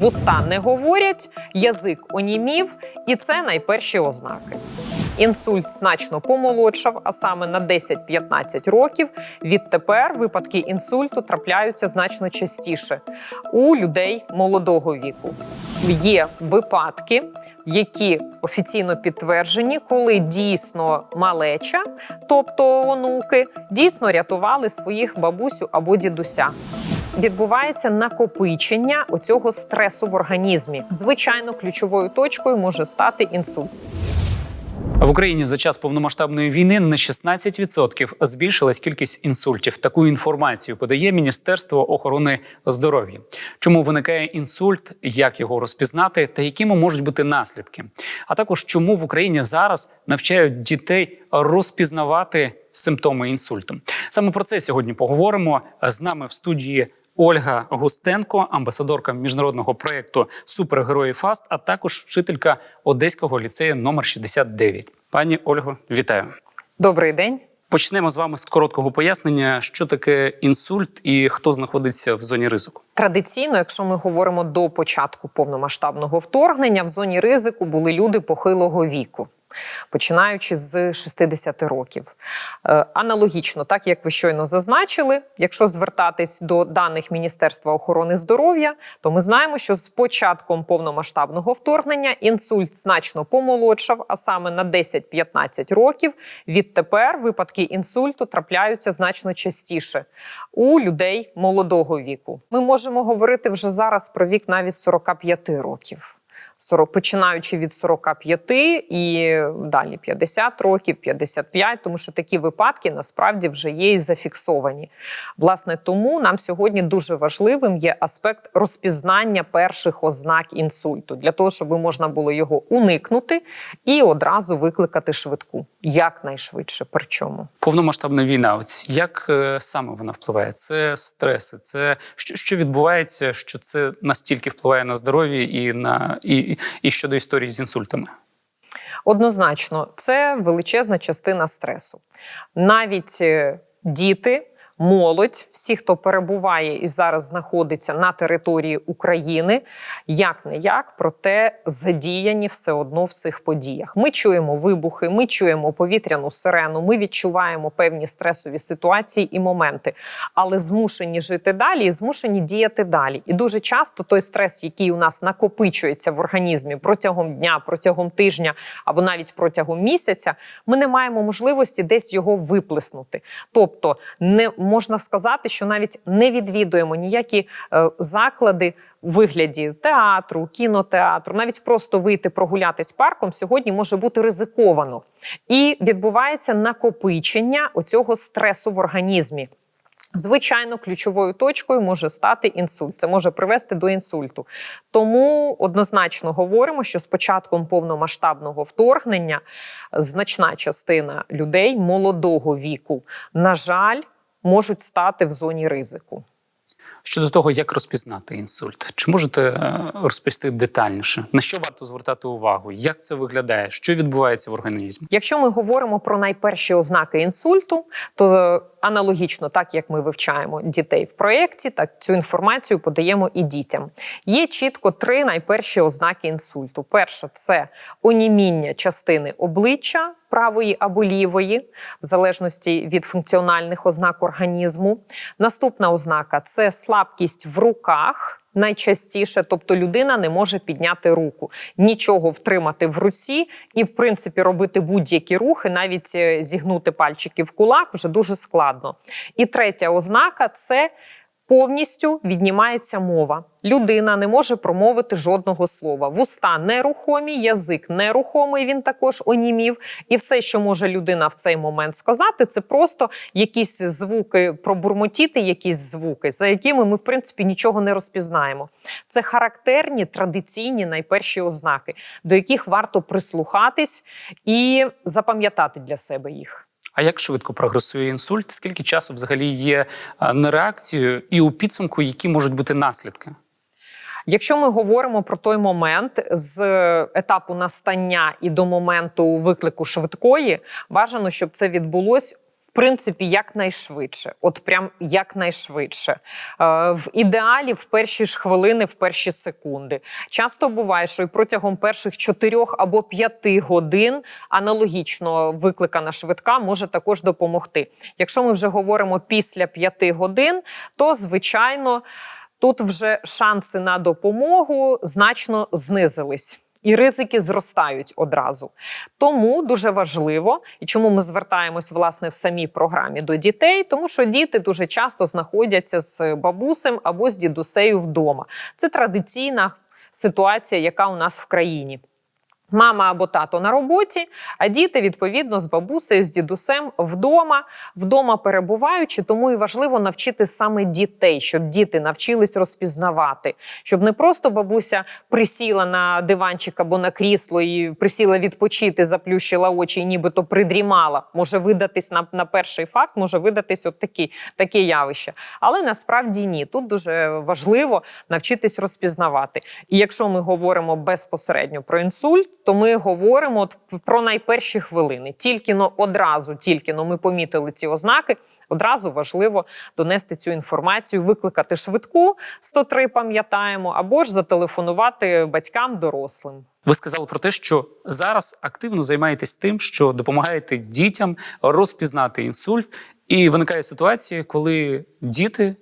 Вуста не говорять, язик онімів, і це найперші ознаки. Інсульт значно помолодшав, а саме на 10-15 років. Відтепер випадки інсульту трапляються значно частіше у людей молодого віку. Є випадки, які офіційно підтверджені, коли дійсно малеча, тобто онуки, дійсно рятували своїх бабусю або дідуся. Відбувається накопичення оцього стресу в організмі. Звичайно, ключовою точкою може стати інсульт. В Україні за час повномасштабної війни на 16% збільшилась кількість інсультів. Таку інформацію подає Міністерство охорони здоров'я. Чому виникає інсульт, як його розпізнати, та якими можуть бути наслідки? А також чому в Україні зараз навчають дітей розпізнавати симптоми інсульту? Саме про це сьогодні поговоримо з нами в студії. Ольга Густенко, амбасадорка міжнародного проєкту Супергерої Фаст, а також вчителька Одеського ліцею номер 69. Пані Ольго, вітаю. Добрий день. Почнемо з вами з короткого пояснення, що таке інсульт і хто знаходиться в зоні ризику. Традиційно, якщо ми говоримо до початку повномасштабного вторгнення, в зоні ризику були люди похилого віку. Починаючи з 60 років, Е, аналогічно, так як ви щойно зазначили, якщо звертатись до даних Міністерства охорони здоров'я, то ми знаємо, що з початком повномасштабного вторгнення інсульт значно помолодшав, а саме на 10-15 років. Відтепер випадки інсульту трапляються значно частіше у людей молодого віку. Ми можемо говорити вже зараз про вік навіть 45 років. 40, починаючи від 45 і далі 50 років, 55, тому що такі випадки насправді вже є і зафіксовані. Власне, тому нам сьогодні дуже важливим є аспект розпізнання перших ознак інсульту для того, щоб можна було його уникнути і одразу викликати швидку якнайшвидше. Причому Повномасштабна війна. Ось як е, саме вона впливає? Це стреси, це що, що відбувається, що це настільки впливає на здоров'я і на і, і щодо історії з інсультами. Однозначно, це величезна частина стресу. Навіть е, діти, молодь, всі, хто перебуває і зараз знаходиться на території України, як не як, проте задіяні все одно в цих подіях. Ми чуємо вибухи, ми чуємо повітряну сирену, ми відчуваємо певні стресові ситуації і моменти, але змушені жити далі і змушені діяти далі. І дуже часто той стрес, який у нас накопичується в організмі протягом дня, протягом тижня або навіть протягом місяця, ми не маємо можливості десь його виплеснути. Тобто, не можна сказати, що навіть не відвідуємо ніякі е, заклади. У вигляді театру, кінотеатру, навіть просто вийти прогулятись парком сьогодні може бути ризиковано, і відбувається накопичення оцього стресу в організмі. Звичайно, ключовою точкою може стати інсульт. Це може привести до інсульту. Тому однозначно говоримо, що з початком повномасштабного вторгнення значна частина людей молодого віку, на жаль, можуть стати в зоні ризику. Щодо того, як розпізнати інсульт, чи можете е, розповісти детальніше, на що варто звертати увагу, як це виглядає, що відбувається в організмі? Якщо ми говоримо про найперші ознаки інсульту, то аналогічно, так як ми вивчаємо дітей в проєкті, так цю інформацію подаємо і дітям. Є чітко три найперші ознаки інсульту. Перша це оніміння частини обличчя. Правої або лівої, в залежності від функціональних ознак організму. Наступна ознака це слабкість в руках. Найчастіше, тобто людина не може підняти руку, нічого втримати в руці і, в принципі, робити будь-які рухи, навіть е, зігнути пальчики в кулак вже дуже складно. І третя ознака це повністю віднімається мова. Людина не може промовити жодного слова. Вуста нерухомі, язик нерухомий. Він також онімів. І все, що може людина в цей момент сказати, це просто якісь звуки пробурмотіти, якісь звуки, за якими ми, в принципі, нічого не розпізнаємо. Це характерні традиційні найперші ознаки, до яких варто прислухатись і запам'ятати для себе їх. А як швидко прогресує інсульт? Скільки часу взагалі є е, на реакцію, і у підсумку, які можуть бути наслідки? Якщо ми говоримо про той момент з етапу настання і до моменту виклику швидкої, бажано, щоб це відбулось принципі якнайшвидше. От прям якнайшвидше. Е, в ідеалі в перші ж хвилини, в перші секунди. Часто буває, що і протягом перших чотирьох або п'яти годин аналогічно викликана швидка може також допомогти. Якщо ми вже говоримо після п'яти годин, то звичайно тут вже шанси на допомогу значно знизились. І ризики зростають одразу. Тому дуже важливо, і чому ми звертаємось власне в самій програмі до дітей, тому що діти дуже часто знаходяться з бабусем або з дідусею вдома. Це традиційна ситуація, яка у нас в країні. Мама або тато на роботі, а діти відповідно з бабусею, з дідусем вдома, вдома перебуваючи. Тому і важливо навчити саме дітей, щоб діти навчились розпізнавати, щоб не просто бабуся присіла на диванчик або на крісло і присіла відпочити, заплющила очі і нібито придрімала. Може видатись на, на перший факт, може видатись от такі, таке явище. Але насправді ні. Тут дуже важливо навчитись розпізнавати. І якщо ми говоримо безпосередньо про інсульт то ми говоримо от про найперші хвилини. Тільки но одразу, тільки но ми помітили ці ознаки. Одразу важливо донести цю інформацію, викликати швидку 103, пам'ятаємо, або ж зателефонувати батькам дорослим. Ви сказали про те, що зараз активно займаєтесь тим, що допомагаєте дітям розпізнати інсульт, і виникає ситуація, коли діти.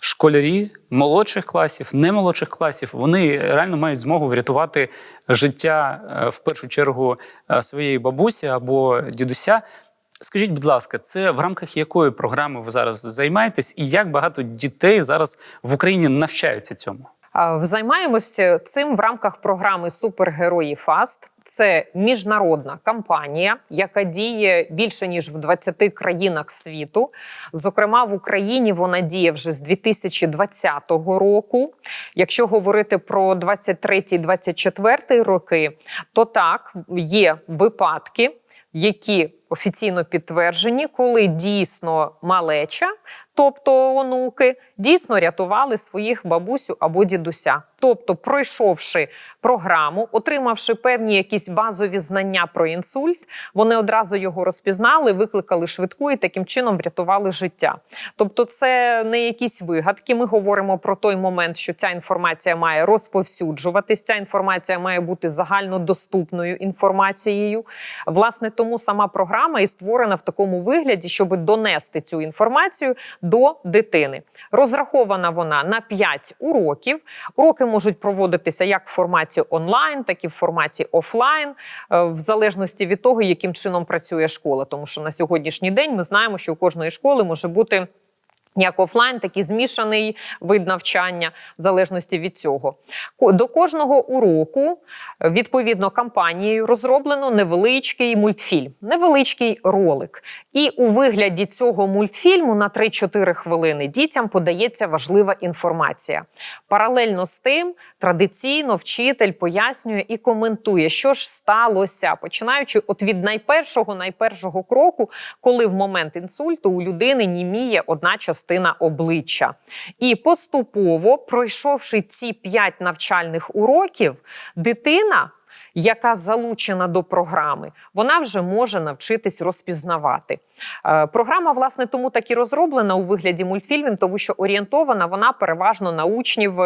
Школярі молодших класів, не молодших класів, вони реально мають змогу врятувати життя е, в першу чергу е, своєї бабусі або дідуся. Скажіть, будь ласка, це в рамках якої програми ви зараз займаєтесь, і як багато дітей зараз в Україні навчаються цьому? Займаємося цим в рамках програми Супергерої Фаст. Це міжнародна кампанія, яка діє більше ніж в 20 країнах світу. Зокрема, в Україні вона діє вже з 2020 року. Якщо говорити про 23-24 роки, то так є випадки, які офіційно підтверджені, коли дійсно малеча, тобто онуки, дійсно рятували своїх бабусю або дідуся. Тобто, пройшовши програму, отримавши певні якісь базові знання про інсульт, вони одразу його розпізнали, викликали швидку і таким чином врятували життя. Тобто, це не якісь вигадки. Ми говоримо про той момент, що ця інформація має розповсюджуватись. Ця інформація має бути загальнодоступною інформацією. Власне, тому сама програма і створена в такому вигляді, щоб донести цю інформацію до дитини. Розрахована вона на 5 уроків. Уроки можуть проводитися як в форматі онлайн, так і в форматі офлайн, е, в залежності від того, яким чином працює школа. Тому що на сьогоднішній день ми знаємо, що у кожної школи може бути. Як офлайн, так і змішаний вид навчання, в залежності від цього. До кожного уроку, відповідно, кампанією розроблено невеличкий мультфільм, невеличкий ролик. І у вигляді цього мультфільму на 3-4 хвилини дітям подається важлива інформація. Паралельно з тим, традиційно вчитель пояснює і коментує, що ж сталося, починаючи от від найпершого найпершого кроку, коли в момент інсульту у людини німіє одна частина обличчя. І поступово, пройшовши ці п'ять навчальних уроків, дитина. Яка залучена до програми, вона вже може навчитись розпізнавати. Е, програма, власне, тому так і розроблена у вигляді мультфільмів, тому що орієнтована вона переважно на учнів.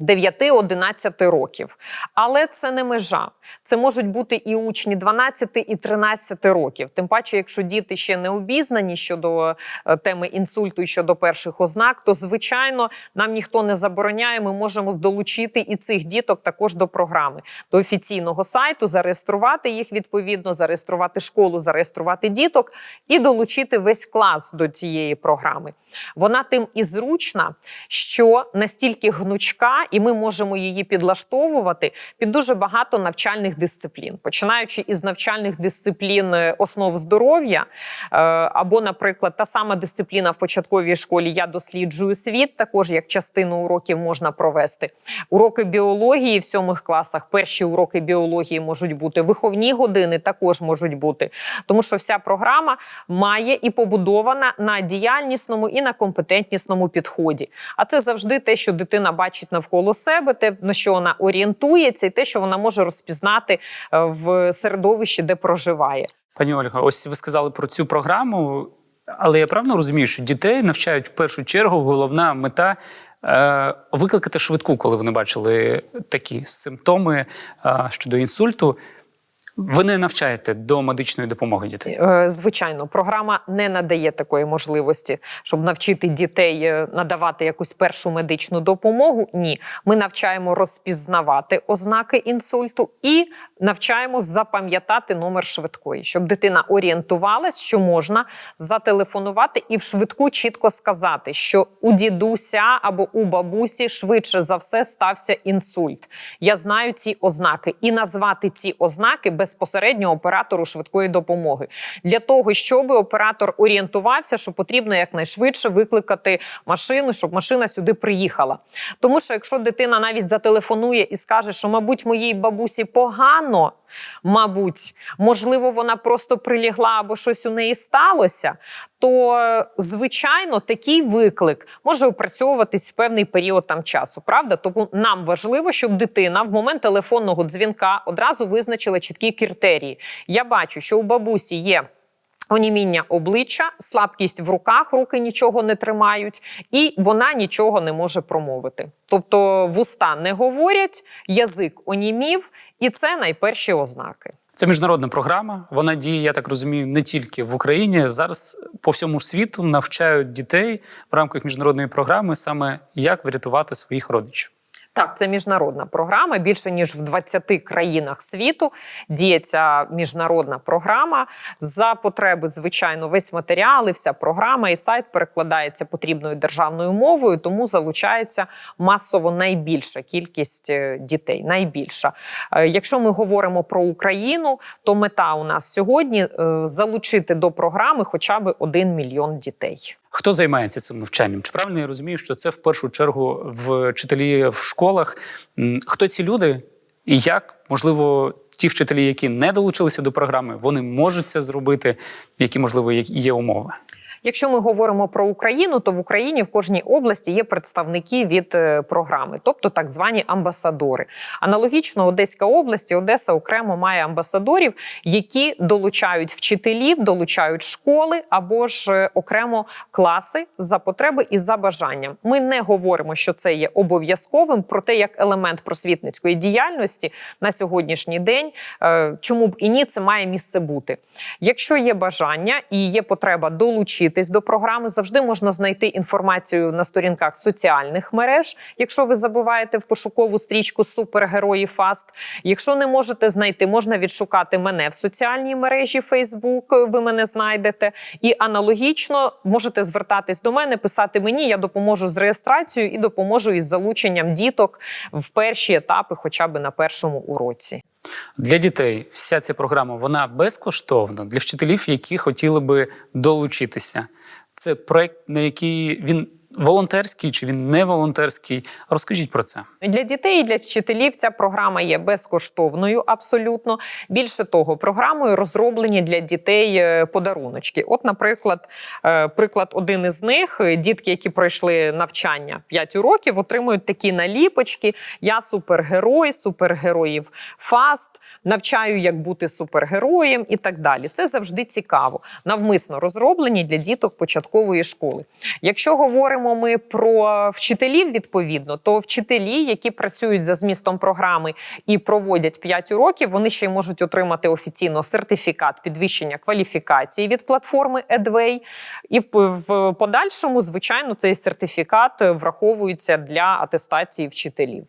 Е, 9-11 років, але це не межа. Це можуть бути і учні 12 і 13 років. Тим паче, якщо діти ще не обізнані щодо е, теми інсульту і щодо перших ознак, то звичайно нам ніхто не забороняє. Ми можемо долучити і цих діток також до програми, до офіційного сайту, зареєструвати їх відповідно, зареєструвати школу, зареєструвати діток і долучити весь клас до цієї програми. Вона тим і зручна, що настільки гнучка, і ми можемо її підлаштовувати під дуже багато навчальних дисциплін, починаючи із навчальних дисциплін е, основ здоров'я, е, або, наприклад, та сама дисципліна в початковій школі Я досліджую світ, також як частину уроків можна провести. Уроки біології в сьомих класах, перші уроки біології можуть бути, виховні години також можуть бути, тому що вся програма має і побудована на діяльнісному і на компетентнісному підході. А це завжди те, що дитина бачить навколо себе, те на що вона орієнтується, і те, що вона може розпізнати е, в середовищі, де проживає. Пані Ольга, ось ви сказали про цю програму, але я правильно розумію, що дітей навчають в першу чергу головна мета е, викликати швидку, коли вони бачили такі симптоми е, щодо інсульту. Ви не навчаєте до медичної допомоги дітей. Е, Звичайно, програма не надає такої можливості, щоб навчити дітей е, надавати якусь першу медичну допомогу. Ні, ми навчаємо розпізнавати ознаки інсульту і навчаємо запам'ятати номер швидкої, щоб дитина орієнтувалась, що можна зателефонувати і в швидку чітко сказати, що у дідуся або у бабусі швидше за все стався інсульт. Я знаю ці ознаки і назвати ці ознаки безпосередньо оператору швидкої допомоги для того, щоб оператор орієнтувався, що потрібно якнайшвидше викликати машину, щоб машина сюди приїхала. Тому що якщо дитина навіть зателефонує і скаже, що, мабуть, моїй бабусі погано. Мабуть, можливо, вона просто прилігла або щось у неї сталося. То, звичайно, такий виклик може опрацьовуватись в певний період там часу. Правда, тому нам важливо, щоб дитина в момент телефонного дзвінка одразу визначила чіткі критерії. Я бачу, що у бабусі є. Оніміння обличчя, слабкість в руках, руки нічого не тримають, і вона нічого не може промовити. Тобто вуста не говорять, язик онімів, і це найперші ознаки. Це міжнародна програма. Вона діє, я так розумію, не тільки в Україні. Зараз по всьому світу навчають дітей в рамках міжнародної програми саме як врятувати своїх родичів. Так, це міжнародна програма. Більше ніж в 20 країнах світу діє ця міжнародна програма. За потреби, звичайно, весь матеріал і вся програма і сайт перекладається потрібною державною мовою, тому залучається масово найбільша кількість е, дітей. Найбільша. Е, Якщо ми говоримо про Україну, то мета у нас сьогодні е, залучити до програми хоча б 1 мільйон дітей. Хто займається цим навчанням? Чи правильно я розумію, що це в першу чергу вчителі в школах? Хто ці люди і як можливо ті вчителі, які не долучилися до програми, вони можуть це зробити? Які можливо є- умови? Якщо ми говоримо про Україну, то в Україні в кожній області є представники від е, програми, тобто так звані амбасадори. Аналогічно, Одеська область Одеса окремо має амбасадорів, які долучають вчителів, долучають школи або ж е, окремо класи за потреби і за бажанням. Ми не говоримо, що це є обов'язковим, проте як елемент просвітницької діяльності на сьогоднішній день, е, чому б і ні, це має місце бути. Якщо є бажання і є потреба долучитись до програми, завжди можна знайти інформацію на сторінках соціальних мереж, якщо ви забуваєте в пошукову стрічку супергерої Фаст. Якщо не можете знайти, можна відшукати мене в соціальній мережі Facebook, Ви мене знайдете. І аналогічно можете звертатись до мене, писати мені. Я допоможу з реєстрацією і допоможу із залученням діток в перші етапи, хоча б на першому уроці. Для дітей вся ця програма вона безкоштовна для вчителів, які хотіли би долучитися. Це проект, на який він волонтерський чи він не волонтерський. Розкажіть про це. Для дітей і для вчителів ця програма є безкоштовною абсолютно. Більше того, програмою розроблені для дітей е, подаруночки. От, наприклад, е, приклад один із них: дітки, які пройшли навчання 5 уроків, отримують такі наліпочки: Я супергерой, супергероїв фаст, навчаю, як бути супергероєм і так далі. Це завжди цікаво. Навмисно розроблені для діток початкової школи. Якщо говоримо ми про вчителів, відповідно, то вчителі, які працюють за змістом програми і проводять 5 уроків, вони ще й можуть отримати офіційно сертифікат підвищення кваліфікації від платформи Edway. І в, подальшому, звичайно, цей сертифікат враховується для атестації вчителів.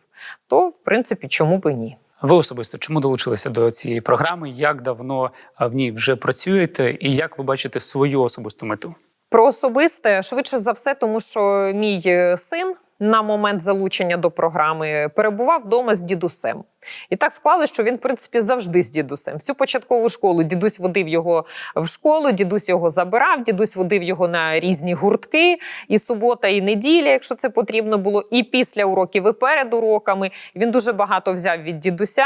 То, в принципі, чому би ні? Ви особисто чому долучилися до цієї програми? Як давно в ній вже працюєте, і як ви бачите свою особисту мету? Про особисте швидше за все, тому що мій е, син на момент залучення до програми перебував вдома з дідусем. І так склалося, що він, в принципі, завжди з дідусем. Всю початкову школу дідусь водив його в школу, дідусь його забирав, дідусь водив його на різні гуртки, і субота, і неділя, якщо це потрібно було, і після уроків, і перед уроками. Він дуже багато взяв від дідуся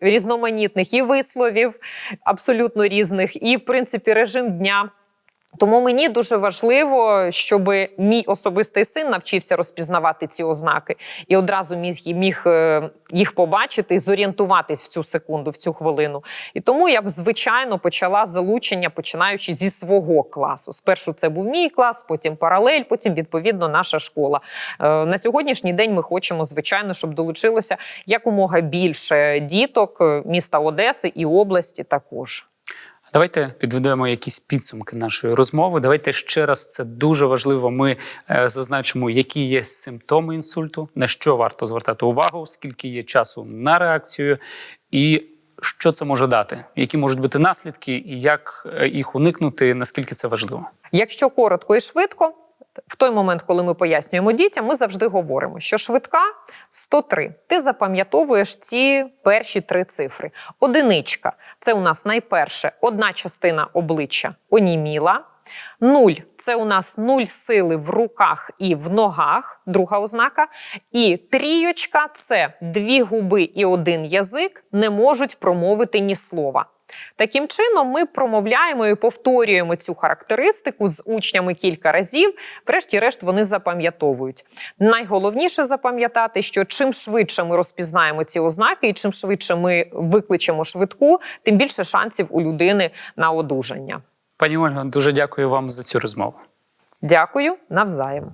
різноманітних і висловів абсолютно різних, і в принципі режим дня. Тому мені дуже важливо, щоб мій особистий син навчився розпізнавати ці ознаки і одразу міг, міг е, їх побачити і зорієнтуватись в цю секунду, в цю хвилину. І тому я б звичайно почала залучення, починаючи зі свого класу. Спершу це був мій клас, потім паралель, потім відповідно наша школа. Е, На сьогоднішній день ми хочемо, звичайно, щоб долучилося якомога більше діток е, міста Одеси і області також. Давайте підведемо якісь підсумки нашої розмови. Давайте ще раз це дуже важливо. Ми е, зазначимо, які є симптоми інсульту, на що варто звертати увагу, скільки є часу на реакцію, і що це може дати, які можуть бути наслідки, і як е, їх уникнути, наскільки це важливо. Якщо коротко і швидко, в той момент, коли ми пояснюємо дітям, ми завжди говоримо, що швидка 103. Ти запам'ятовуєш ці перші три цифри. Одиничка це у нас найперше одна частина обличчя оніміла. Нуль це у нас нуль сили в руках і в ногах, друга ознака. І трійочка це дві губи і один язик не можуть промовити ні слова. Таким чином, ми промовляємо і повторюємо цю характеристику з учнями кілька разів. Врешті-решт, вони запам'ятовують. Найголовніше запам'ятати, що чим швидше ми розпізнаємо ці ознаки, і чим швидше ми викличемо швидку, тим більше шансів у людини на одужання. Пані Ольга, дуже дякую вам за цю розмову. Дякую навзаєм.